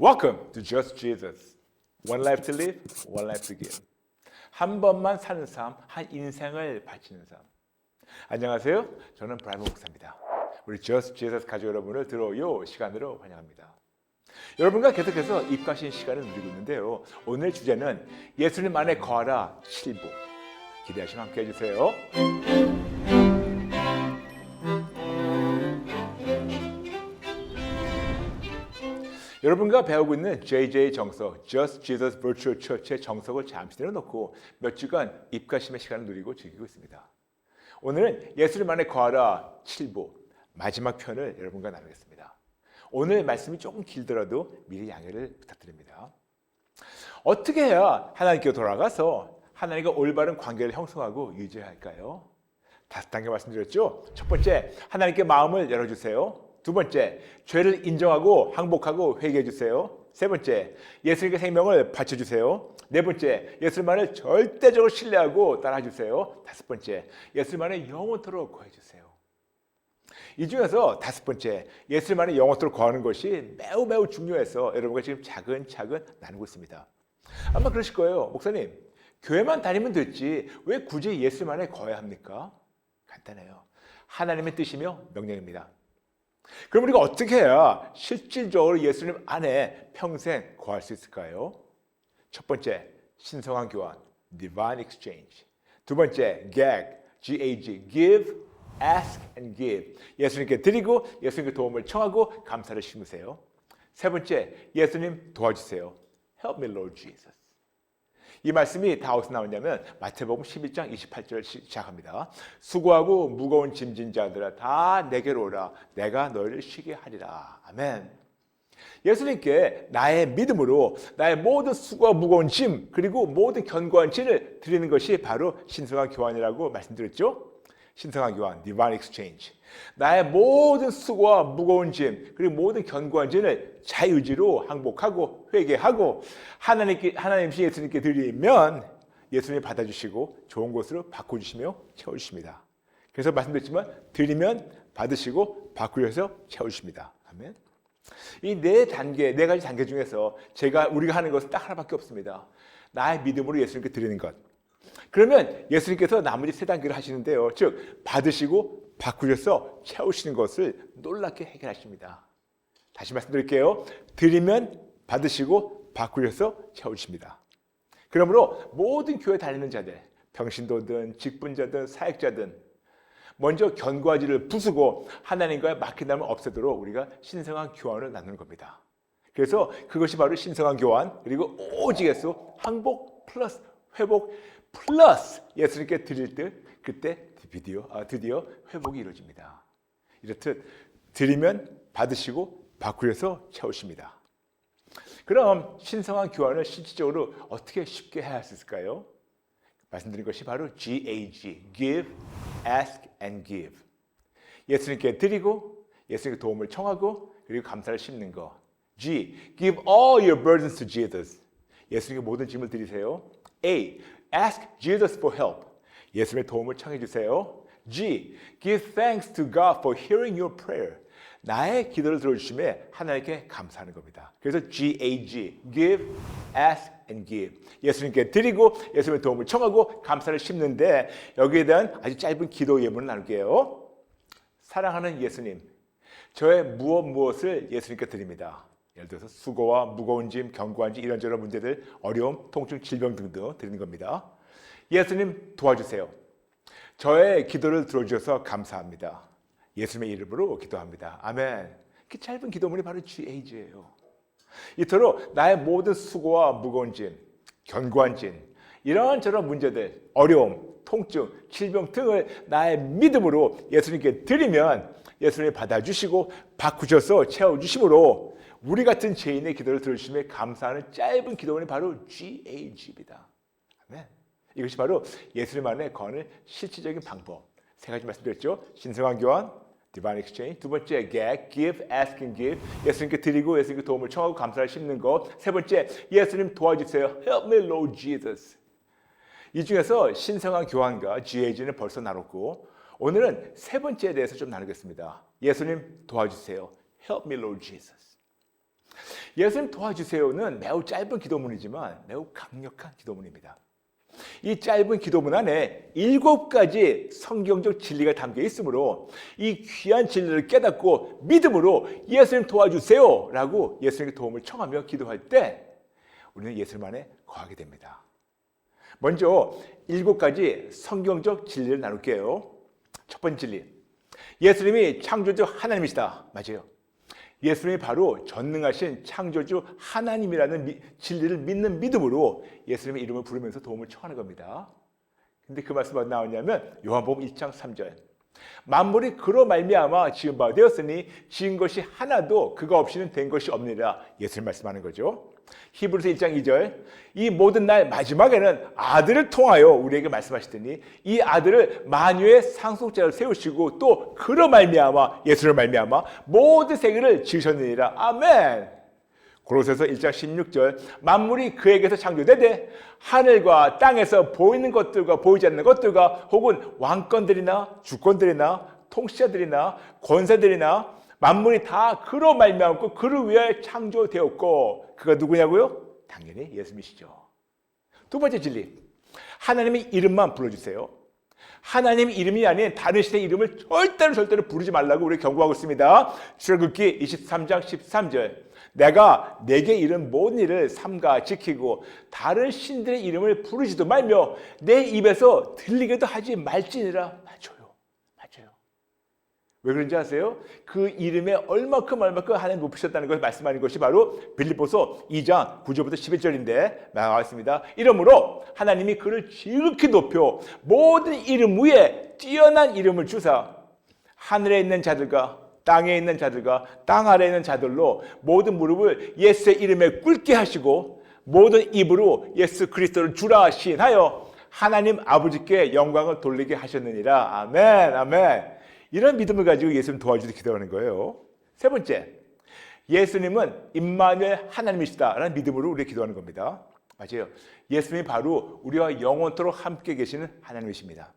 Welcome to Just Jesus. One life to live, one life to give. 한 번만 사는 삶, 한 인생을 바치는 삶. 안녕하세요. 저는 브라이브 목사입니다. 우리 Just Jesus 가족 여러분을 들어요 시간으로 환영합니다. 여러분과 계속해서 입가신 시간을 누리고 있는데요. 오늘 주제는 예수님 안에 거하라 7부. 기대하시면 함께 해주세요. 여러분과 배우고 있는 JJ 정석, Just Jesus Virtual Church의 정석을 잠시 내려놓고 몇 주간 입가심의 시간을 누리고 즐기고 있습니다. 오늘은 예수님 안에 거하라 7부 마지막 편을 여러분과 나누겠습니다. 오늘 말씀이 조금 길더라도 미리 양해를 부탁드립니다. 어떻게 해야 하나님께 돌아가서 하나님과 올바른 관계를 형성하고 유지해야 할까요? 다섯 단계 말씀드렸죠. 첫 번째, 하나님께 마음을 열어주세요. 두 번째, 죄를 인정하고 항복하고 회개해 주세요. 세 번째, 예수님께 생명을 바쳐주세요. 네 번째, 예수님만을 절대적으로 신뢰하고 따라주세요. 다섯 번째, 예수님만을 영원토록 구해주세요. 이 중에서 다섯 번째, 예수님만의 영원토록 거하는 것이 매우 매우 중요해서 여러분과 지금 차근차근 나누고 있습니다. 아마 그러실 거예요. 목사님, 교회만 다니면 됐지 왜 굳이 예수님만에 거해야 합니까? 간단해요. 하나님의 뜻이며 명령입니다. 그럼 우리가 어떻게 해야 실질적으로 예수님 안에 평생 거할 수 있을까요? 첫 번째, 신성한 교환, divine exchange. 두 번째, gag, G-A-G, give, ask and give. 예수님께 드리고 예수님께 도움을 청하고 감사를 심으세요. 세 번째, 예수님 도와주세요. Help me, Lord Jesus. 이 말씀이 다 어디서 나오냐면 마태복음 11장 28절 시작합니다. 수고하고 무거운 짐진 자들아 다 내게로 오라 내가 너희를 쉬게 하리라. 아멘. 예수님께 나의 믿음으로 나의 모든 수고와 무거운 짐 그리고 모든 견고한 짐을 드리는 것이 바로 신성한 교환이라고 말씀드렸죠. 신성한 교환, divine exchange. 나의 모든 수고와 무거운 짐, 그리고 모든 견고한 짐을 자유지로 항복하고 회개하고 하나님께 하나님 신 예수님께 드리면 예수님이 받아주시고 좋은 곳으로 바꿔주시며 채워주십니다. 그래서 말씀드렸지만 드리면 받으시고 바꾸셔서 채워주십니다. 아멘. 이 네 단계, 네 가지 단계 중에서 제가 우리가 하는 것은 딱 하나밖에 없습니다. 나의 믿음으로 예수님께 드리는 것. 그러면 예수님께서 나머지 세 단계를 하시는데요. 즉 받으시고 바꾸셔서 채우시는 것을 놀랍게 해결하십니다. 다시 말씀드릴게요. 드리면 받으시고 바꾸셔서 채우십니다. 그러므로 모든 교회 다니는 자들, 병신도든 직분자든 사역자든 먼저 견고하지를 부수고 하나님과의 막힌담을 없애도록 우리가 신성한 교환을 나누는 겁니다. 그래서 그것이 바로 신성한 교환 그리고 오직 예수 항복 플러스 회복 플러스 예수님께 드릴 때 그때 드디어, 아, 드디어 회복이 이루어집니다. 이렇듯 드리면 받으시고 바꾸셔서 채우십니다. 그럼 신성한 교환을 실질적으로 어떻게 쉽게 해야 할 수 있을까요? 말씀드린 것이 바로 GAG, Give, Ask and Give. 예수님께 드리고 예수님께 도움을 청하고 그리고 감사를 심는 거. G, Give all your burdens to Jesus. 예수님께 모든 짐을 드리세요. A, Ask Jesus for help. 예수님의 도움을 청해 주세요. G. Give thanks to God for hearing your prayer. 나의 기도를 들어주심에 하나님께 감사하는 겁니다. 그래서 G-A-G. Give, ask, and give. 예수님께 드리고 예수님의 도움을 청하고 감사를 심는데 여기에 대한 아주 짧은 기도 예문을 나눌게요. 사랑하는 예수님, 저의 무엇 무엇을 예수님께 드립니다. 예를 들어서 수고와 무거운 짐, 견고한 짐 이런저런 문제들, 어려움, 통증, 질병 등등 드리는 겁니다. 예수님 도와주세요. 저의 기도를 들어주셔서 감사합니다. 예수님의 이름으로 기도합니다. 아멘. 그 짧은 기도문이 바로 GAG예요. 이토록 나의 모든 수고와 무거운 짐, 견고한 짐, 이런저런 문제들, 어려움, 통증, 질병 등을 나의 믿음으로 예수님께 드리면 예수님이 받아주시고 바꾸셔서 채워주심으로 우리 같은 죄인의 기도를 들으시며 감사하는 짧은 기도문이 바로 GAG입니다. 아멘. 이것이 바로 예수님 안에 거하는 실질적인 방법. 세 가지 말씀드렸죠. 신성한 교환, divine exchange. 두 번째, gag, give, ask and give. 예수님께 드리고 예수님께 도움을 청하고 감사를 심는 것. 세 번째, 예수님 도와주세요. Help me, Lord Jesus. 이 중에서 신성한 교환과 GAG는 벌써 나눴고 오늘은 세 번째에 대해서 좀 나누겠습니다. 예수님 도와주세요. Help me, Lord Jesus. 예수님 도와주세요는 매우 짧은 기도문이지만 매우 강력한 기도문입니다. 이 짧은 기도문 안에 일곱 가지 성경적 진리가 담겨 있으므로 이 귀한 진리를 깨닫고 믿음으로 예수님 도와주세요 라고 예수님께 도움을 청하며 기도할 때 우리는 예수님 안에 거하게 됩니다. 먼저 일곱 가지 성경적 진리를 나눌게요. 첫 번째 진리. 예수님이 창조주 하나님이시다. 맞아요. 예수님이 바로 전능하신 창조주 하나님이라는 미, 진리를 믿는 믿음으로 예수님의 이름을 부르면서 도움을 청하는 겁니다. 근데 그 말씀 어디 나오냐면 요한복음 1장 3절. 만물이 그로 말미암아 지은 바 되었으니 지은 것이 하나도 그가 없이는 된 것이 없느니라. 예수님 말씀하는 거죠. 히브리서 1장 2절. 이 모든 날 마지막에는 아들을 통하여 우리에게 말씀하시더니 이 아들을 만유의 상속자를 세우시고 또 그로 말미암아 예수를 말미암아 모든 세계를 지으셨느니라. 아멘. 고로새서 1장 16절 만물이 그에게서 창조되되 하늘과 땅에서 보이는 것들과 보이지 않는 것들과 혹은 왕권들이나 주권들이나 통치자들이나 권세들이나 만물이 다 그로 말미암고 그를 위하여 창조되었고 그가 누구냐고요? 당연히 예수님이시죠. 두 번째 진리. 하나님의 이름만 불러주세요. 하나님 이름이 아닌 다른 신의 이름을 절대로 절대로 부르지 말라고 우리 경고하고 있습니다. 출애굽기 23장 13절. 내가 내게 이른 모든 일을 삼가 지키고 다른 신들의 이름을 부르지도 말며 내 입에서 들리게도 하지 말지니라. 왜 그런지 아세요? 그 이름에 얼마큼 얼마큼 하나님 높이셨다는 것을 말씀하는 것이 바로 빌립보서 2장 9절부터 11절인데 나와 있습니다. 이러므로 하나님이 그를 지극히 높여 모든 이름 위에 뛰어난 이름을 주사 하늘에 있는 자들과 땅에 있는 자들과 땅 아래에 있는 자들로 모든 무릎을 예수의 이름에 꿇게 하시고 모든 입으로 예수 그리스도를 주라 시인하여 하나님 아버지께 영광을 돌리게 하셨느니라. 아멘, 아멘. 이런 믿음을 가지고 예수님 도와주듯 기도하는 거예요. 세 번째, 예수님은 임마누엘 하나님이시다라는 믿음으로 우리 기도하는 겁니다. 맞아요. 예수님이 바로 우리와 영원토록 함께 계시는 하나님이십니다.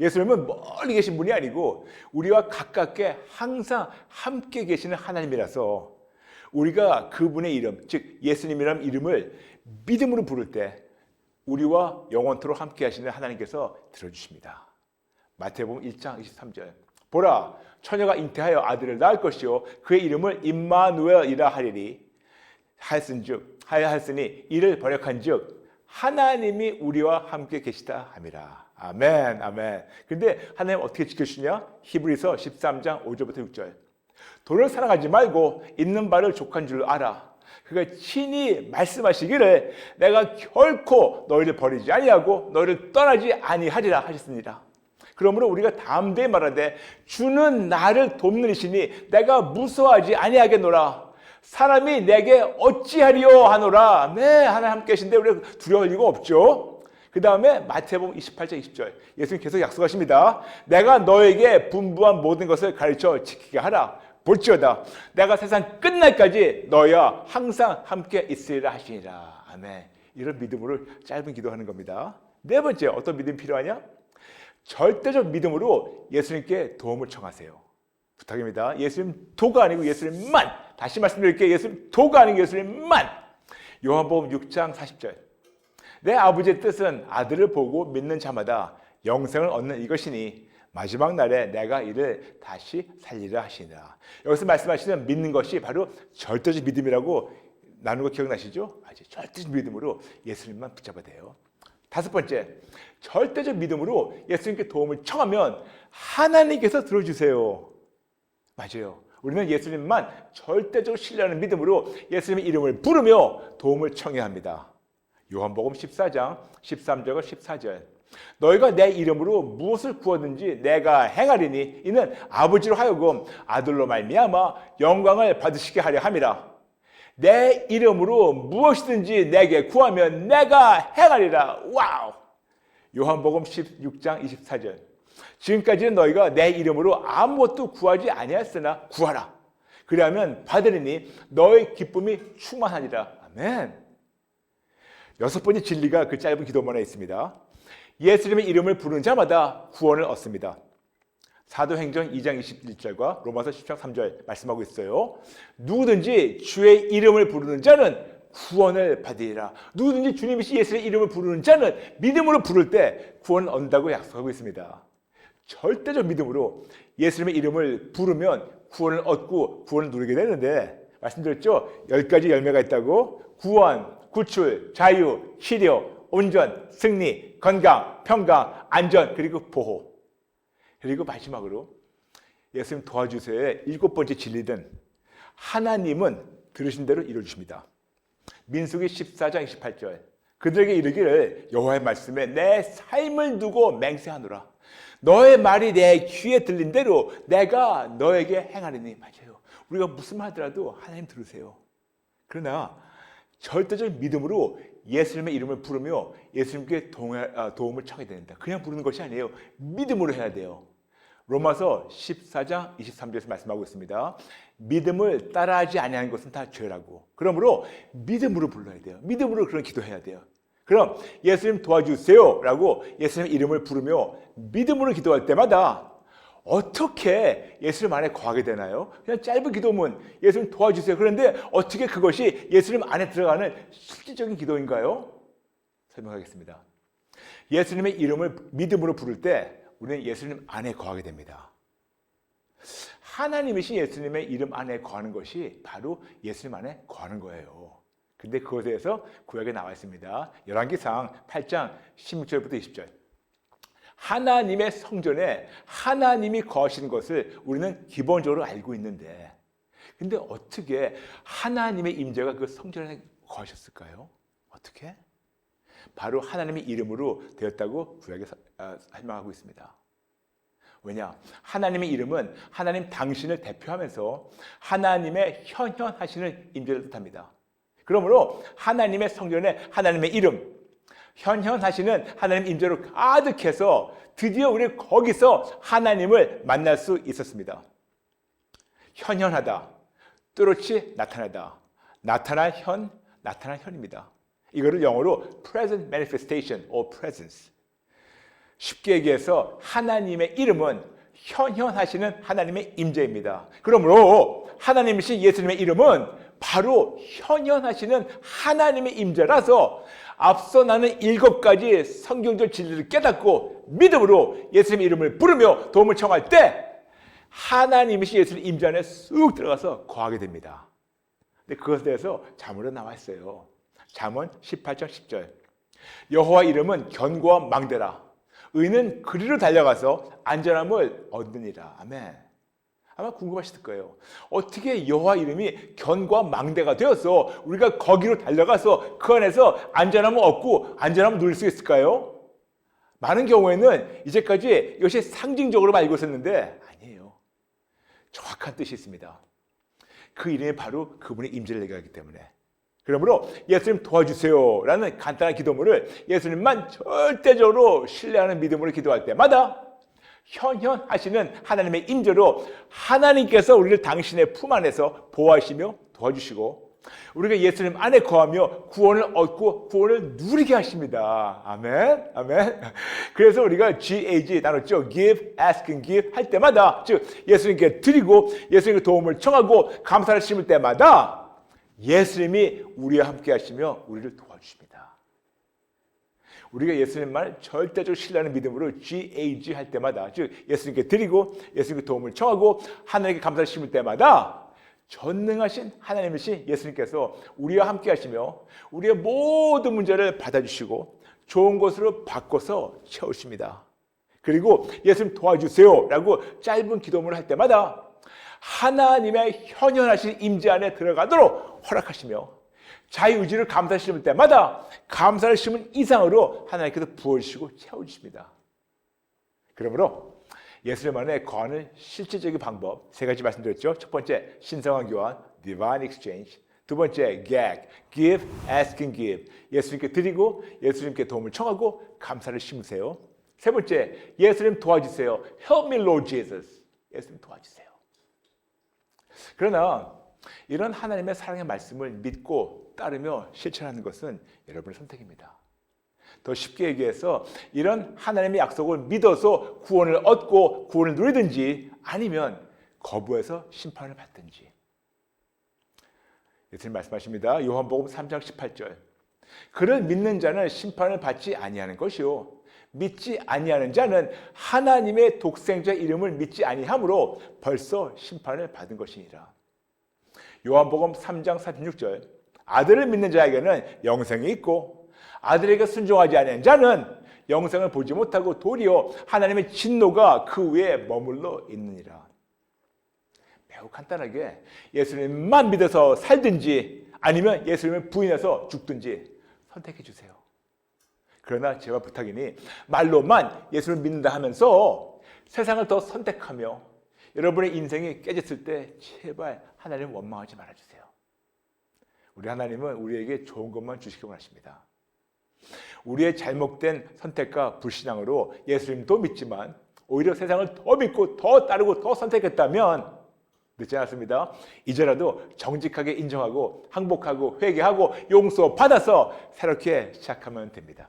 예수님은 멀리 계신 분이 아니고 우리와 가깝게 항상 함께 계시는 하나님이라서 우리가 그분의 이름, 즉 예수님이라는 이름을 믿음으로 부를 때 우리와 영원토록 함께 하시는 하나님께서 들어주십니다. 마태복음 1장 23절. 보라, 처녀가 잉태하여 아들을 낳을 것이요 그의 이름을 임마누엘이라 하리니 하였은즉 하였으니 이를 번역한즉 하나님이 우리와 함께 계시다 함이라. 아멘, 아멘. 근데 하나님 어떻게 지켜주시냐? 히브리서 13장 5절부터 6절. 돈을 사랑하지 말고 있는 바를 족한 줄 알아. 그가 친히 말씀하시기를 내가 결코 너희를 버리지 아니하고 너희를 떠나지 아니하리라 하셨습니다. 그러므로 우리가 다음대에 말하되 주는 나를 돕는 이시니 내가 무서워하지 아니하겠노라. 사람이 내게 어찌하리요 하노라. 네, 하나님 함께 계신데 우리가 두려울 이유가 없죠. 그 다음에 마태복음 28장 20절 예수님 계속 약속하십니다. 내가 너에게 분부한 모든 것을 가르쳐 지키게 하라. 볼지어다 내가 세상 끝날까지 너희와 항상 함께 있으리라 하시니라. 아멘. 이런 믿음으로 짧은 기도하는 겁니다. 네 번째 어떤 믿음이 필요하냐? 절대적 믿음으로 예수님께 도움을 청하세요. 부탁입니다. 예수님 도가 아니고 예수님만. 다시 말씀드릴게요. 예수님 도가 아니고 예수님만. 요한복음 6장 40절. 내 아버지의 뜻은 아들을 보고 믿는 자마다 영생을 얻는 이것이니 마지막 날에 내가 이를 다시 살리라 하시니라. 여기서 말씀하시는 믿는 것이 바로 절대적 믿음이라고 나누는 거 기억나시죠? 아주 절대적 믿음으로 예수님만 붙잡아야 돼요. 다섯 번째, 절대적 믿음으로 예수님께 도움을 청하면 하나님께서 들어주세요. 맞아요. 우리는 예수님만 절대적으로 신뢰하는 믿음으로 예수님의 이름을 부르며 도움을 청해야 합니다. 요한복음 14장 13절과 14절. 너희가 내 이름으로 무엇을 구하든지 내가 행하리니 이는 아버지로 하여금 아들로 말미암아 영광을 받으시게 하려 함이라. 내 이름으로 무엇이든지 내게 구하면 내가 행하리라. 와우. 요한복음 16장 24절. 지금까지는 너희가 내 이름으로 아무것도 구하지 아니하였으나 구하라. 그리하면 받으리니 너의 기쁨이 충만하니라. 아멘. 여섯 번째 진리가 그 짧은 기도문에 있습니다. 예수님의 이름을 부르는 자마다 구원을 얻습니다. 사도행전 2장 21절과 로마서 10장 3절 말씀하고 있어요. 누구든지 주의 이름을 부르는 자는 구원을 받으리라. 누구든지 주님이 예수의 이름을 부르는 자는 믿음으로 부를 때 구원을 얻는다고 약속하고 있습니다. 절대적 믿음으로 예수님의 이름을 부르면 구원을 얻고 구원을 누리게 되는데 말씀드렸죠? 열 가지 열매가 있다고 구원, 구출, 자유, 치료, 온전, 승리, 건강, 평강, 안전 그리고 보호. 그리고 마지막으로 예수님 도와주세요의 일곱 번째 진리는 하나님은 들으신 대로 이루어 주십니다. 민수기 14장 28절 그들에게 이르기를 여호와의 말씀에 내 삶을 두고 맹세하노라. 너의 말이 내 귀에 들린 대로 내가 너에게 행하리니 맞아요. 우리가 무슨 말 하더라도 하나님 들으세요. 그러나 절대적 믿음으로 예수님의 이름을 부르며 예수님께 아, 도움을 청해야 된다. 그냥 부르는 것이 아니에요. 믿음으로 해야 돼요. 로마서 14장 23절에서 말씀하고 있습니다. 믿음을 따라하지 아니하는 것은 다 죄라고. 그러므로 믿음으로 불러야 돼요. 믿음으로 그런 기도해야 돼요. 그럼 예수님 도와주세요라고 예수님의 이름을 부르며 믿음으로 기도할 때마다 어떻게 예수님 안에 거하게 되나요? 그냥 짧은 기도문 예수님 도와주세요. 그런데 어떻게 그것이 예수님 안에 들어가는 실질적인 기도인가요? 설명하겠습니다. 예수님의 이름을 믿음으로 부를 때 우리는 예수님 안에 거하게 됩니다. 하나님이신 예수님의 이름 안에 거하는 것이 바로 예수님 안에 거하는 거예요. 근데 그것에 대해서 구약에 나와 있습니다. 열왕기상 8장 16절부터 20절. 하나님의 성전에 하나님이 거하시는 것을 우리는 기본적으로 알고 있는데 근데 어떻게 하나님의 임재가 그 성전에 거하셨을까요? 어떻게? 바로 하나님의 이름으로 되었다고 구약에 아, 설명하고 있습니다. 왜냐? 하나님의 이름은 하나님 당신을 대표하면서 하나님의 현현하시는 임재를 뜻합니다. 그러므로 하나님의 성전에 하나님의 이름, 현현하시는 하나님 임재로 가득해서 드디어 우리 거기서 하나님을 만날 수 있었습니다. 현현하다, 뚜렷이 나타나다, 나타난 현, 나타난 현입니다. 이거를 영어로 present manifestation or presence. 쉽게 얘기해서 하나님의 이름은 현현하시는 하나님의 임재입니다. 그러므로 하나님이신 예수님의 이름은 바로 현현하시는 하나님의 임재라서 앞서 나는 일곱 가지 성경적 진리를 깨닫고 믿음으로 예수님의 이름을 부르며 도움을 청할 때 하나님이신 예수님 임재 안에 쑥 들어가서 거하게 됩니다. 근데 그것에 대해서 자문에 나와 있어요. 잠언 18장 10절. 여호와 이름은 견고와 망대라. 의는 그리로 달려가서 안전함을 얻느니라. 아멘. 아마 궁금하실 거예요. 어떻게 여호와 이름이 견과 망대가 되어서 우리가 거기로 달려가서 그 안에서 안전함을 얻고 안전함을 누릴 수 있을까요? 많은 경우에는 이제까지 이것이 상징적으로 알고 있었는데 아니에요. 정확한 뜻이 있습니다. 그 이름이 바로 그분의 임재를 얘기하기 때문에 그러므로 예수님 도와주세요 라는 간단한 기도문을 예수님만 절대적으로 신뢰하는 믿음으로 기도할 때마다 현현하시는 하나님의 임재로 하나님께서 우리를 당신의 품 안에서 보호하시며 도와주시고 우리가 예수님 안에 거하며 구원을 얻고 구원을 누리게 하십니다. 아멘. 아멘. 그래서 우리가 GAG 나눴죠. give, ask and give 할 때마다 즉 예수님께 드리고 예수님께 도움을 청하고 감사를 심을 때마다 예수님이 우리와 함께 하시며 우리를 도와주십니다. 우리가 예수님 말 절대적 신뢰하는 믿음으로 GAG 할 때마다 즉 예수님께 드리고 예수님께 도움을 청하고 하나님께 감사를 심을 때마다 전능하신 하나님이신 예수님께서 우리와 함께 하시며 우리의 모든 문제를 받아주시고 좋은 것으로 바꿔서 채우십니다. 그리고 예수님 도와주세요 라고 짧은 기도문을 할 때마다 하나님의 현현하신 임재 안에 들어가도록 허락하시며 자유의지를 감사 심을 때마다 감사를 심은 이상으로 하나님께서 부어주시고 채워주십니다. 그러므로 예수님 안에 거하는 실질적인 방법 세 가지 말씀드렸죠. 첫 번째 신성한 교환, divine exchange. 두 번째 gag, give, ask and give. 예수님께 드리고 예수님께 도움을 청하고 감사를 심으세요. 세 번째 예수님 도와주세요. Help me, Lord Jesus. 예수님 도와주세요. 그러나 이런 하나님의 사랑의 말씀을 믿고 따르며 실천하는 것은 여러분의 선택입니다. 더 쉽게 얘기해서 이런 하나님의 약속을 믿어서 구원을 얻고 구원을 누리든지 아니면 거부해서 심판을 받든지. 예수님 말씀하십니다. 요한복음 3장 18절. 그를 믿는 자는 심판을 받지 아니하는 것이요 믿지 아니하는 자는 하나님의 독생자 이름을 믿지 아니하므로 벌써 심판을 받은 것이니라. 요한복음 3장 36절. 아들을 믿는 자에게는 영생이 있고 아들에게 순종하지 않는 자는 영생을 보지 못하고 도리어 하나님의 진노가 그 위에 머물러 있느니라. 매우 간단하게 예수님만 믿어서 살든지 아니면 예수님을 부인해서 죽든지 선택해 주세요. 그러나 제발 부탁이니 말로만 예수를 믿는다 하면서 세상을 더 선택하며 여러분의 인생이 깨졌을 때 제발 하나님 원망하지 말아 주세요. 우리 하나님은 우리에게 좋은 것만 주시기 원하십니다. 우리의 잘못된 선택과 불신앙으로 예수님도 믿지만 오히려 세상을 더 믿고 더 따르고 더 선택했다면 늦지 않았습니다. 이제라도 정직하게 인정하고 항복하고 회개하고 용서 받아서 새롭게 시작하면 됩니다.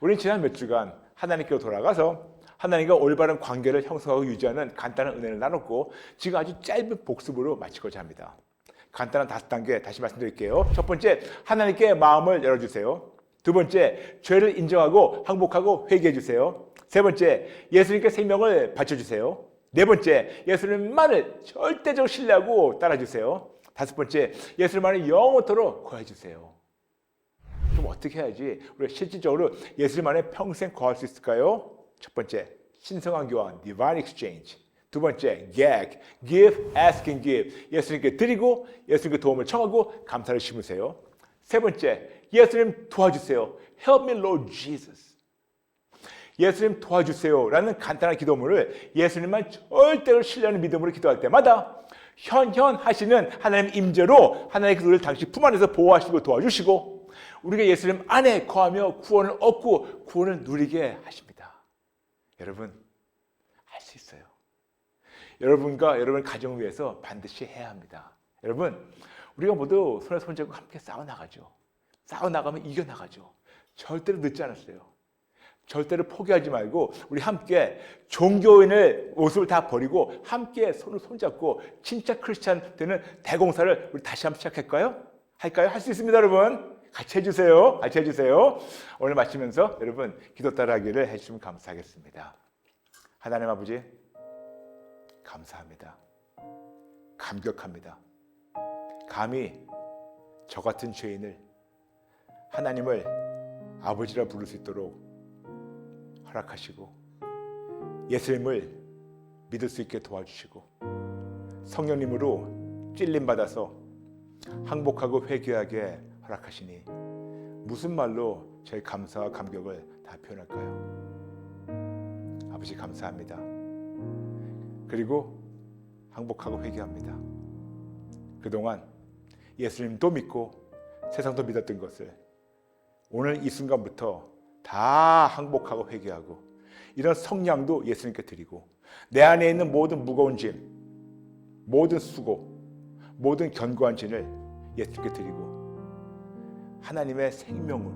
우리는 지난 몇 주간 하나님께로 돌아가서 하나님과 올바른 관계를 형성하고 유지하는 간단한 은혜를 나눴고 지금 아주 짧은 복습으로 마치고자 합니다. 간단한 다섯 단계 다시 말씀드릴게요. 첫 번째, 하나님께 마음을 열어주세요. 두 번째, 죄를 인정하고 항복하고 회개해 주세요. 세 번째, 예수님께 생명을 바쳐주세요. 네 번째, 예수님만을 절대적으로 신뢰하고 따라주세요. 다섯 번째, 예수님만을 영원토록 거해주세요. 어떻게 해야지 우리가 실질적으로 예수님만에 평생 거할 수 있을까요? 첫 번째, 신성한 교환, divine exchange. 두 번째, gag, give, ask and give. 예수님께 드리고 예수님께 도움을 청하고 감사를 심으세요. 세 번째, 예수님 도와주세요. Help me, Lord Jesus. 예수님 도와주세요 라는 간단한 기도문을 예수님만 절대로 신뢰하는 믿음으로 기도할 때마다 현현 하시는 하나님 임재로 하나님께서 우리를 당신 품 안에서 보호하시고 도와주시고 우리가 예수님 안에 거하며 구원을 얻고 구원을 누리게 하십니다. 여러분 할 수 있어요. 여러분과 여러분 가정을 위해서 반드시 해야 합니다. 여러분 우리가 모두 손에 손잡고 함께 싸워 나가죠. 싸워 나가면 이겨 나가죠. 절대로 늦지 않았어요. 절대로 포기하지 말고 우리 함께 종교인의 모습을 다 버리고 함께 손을 손잡고 진짜 크리스찬 되는 대공사를 우리 다시 한번 시작할까요? 할까요? 할 수 있습니다, 여러분. 같이 해주세요. 같이 해주세요. 오늘 마치면서 여러분 기도 따라하기를 해주시면 감사하겠습니다. 하나님 아버지 감사합니다. 감격합니다. 감히 저 같은 죄인을 하나님을 아버지라 부를 수 있도록 허락하시고 예수님을 믿을 수 있게 도와주시고 성령님으로 찔림 받아서 항복하고 회개하게 허락하시니 무슨 말로 저희 감사와 감격을 다 표현할까요? 아버지 감사합니다. 그리고 항복하고 회개합니다. 그동안 예수님도 믿고 세상도 믿었던 것을 오늘 이 순간부터 다 항복하고 회개하고 이런 성량도 예수님께 드리고 내 안에 있는 모든 무거운 짐, 모든 수고, 모든 견고한 짐을 예수님께 드리고 하나님의 생명을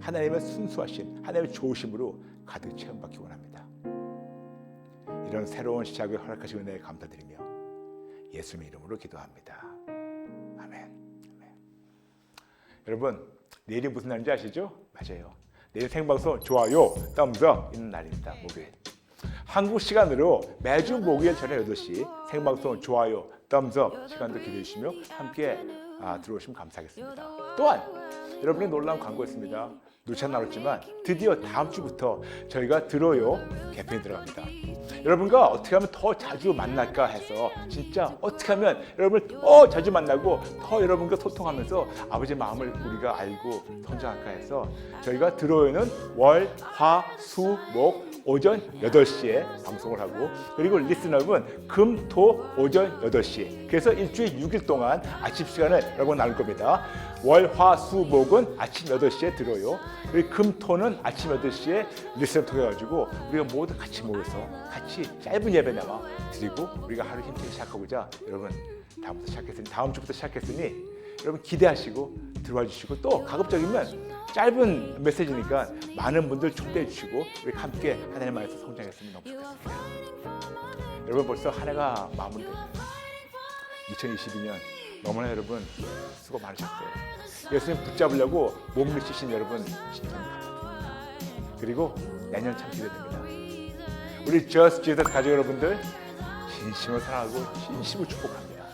하나님의 순수하신 하나님의 좋으심으로 가득 체험받기 원합니다. 이런 새로운 시작을 허락하신 은혜에 감사드리며 예수님 이름으로 기도합니다. 아멘. 아멘. 여러분 내일이 무슨 날인지 아시죠? 맞아요. 내일 생방송 좋아요, 덤업 있는 날입니다. 목요일. 한국 시간으로 매주 목요일 저녁 8시 생방송 좋아요, 덤업 시간도 기대해 주시며 함께 아, 들어오시면 감사하겠습니다. 또한 여러분의 놀라운 광고 있습니다. 놓지 않았지만 드디어 다음 주부터 저희가 들어요 개편이 들어갑니다. 여러분과 어떻게 하면 더 자주 만날까 해서 진짜 어떻게 하면 여러분을 더 자주 만나고 더 여러분과 소통하면서 아버지의 마음을 우리가 알고 성장할까 해서 저희가 들어요는 월, 화, 수, 목 오전 8시에 방송을 하고 그리고 리스너는 금, 토, 오전 8시 그래서 일주일 6일 동안 아침 시간을 여러분 나눌 겁니다. 월, 화, 수, 목은 아침 8시에 들어요. 그리고 금, 토는 아침 8시에 리스너 통해 가지고 우리가 모두 같이 모여서 같이 짧은 예배 나와 드리고 우리가 하루 힘차게 시작하고자 여러분 다음부터 시작했으니 다음 주부터 시작했으니 여러분 기대하시고 들어와 주시고 또 가급적이면 짧은 메시지니까 많은 분들 초대해 주시고 우리 함께 하나님 안에서 성장했으면 너무 좋겠습니다. 여러분 벌써 한 해가 마무리됩니다. 2022년 너무나 여러분 수고 많으셨어요. 예수님 붙잡으려고 몸을 씻신 여러분 감사드립니다. 그리고 내년 참 기대됩니다. 우리 저스 지저스 가족 여러분들 진심으로 사랑하고 진심으로 축복합니다.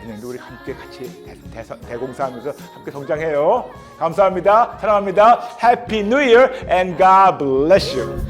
내년도 우리 함께 같이 대, 대, 대 공사하면서 함께 성장해요. 감사합니다. 사랑합니다. Happy New Year and God bless you.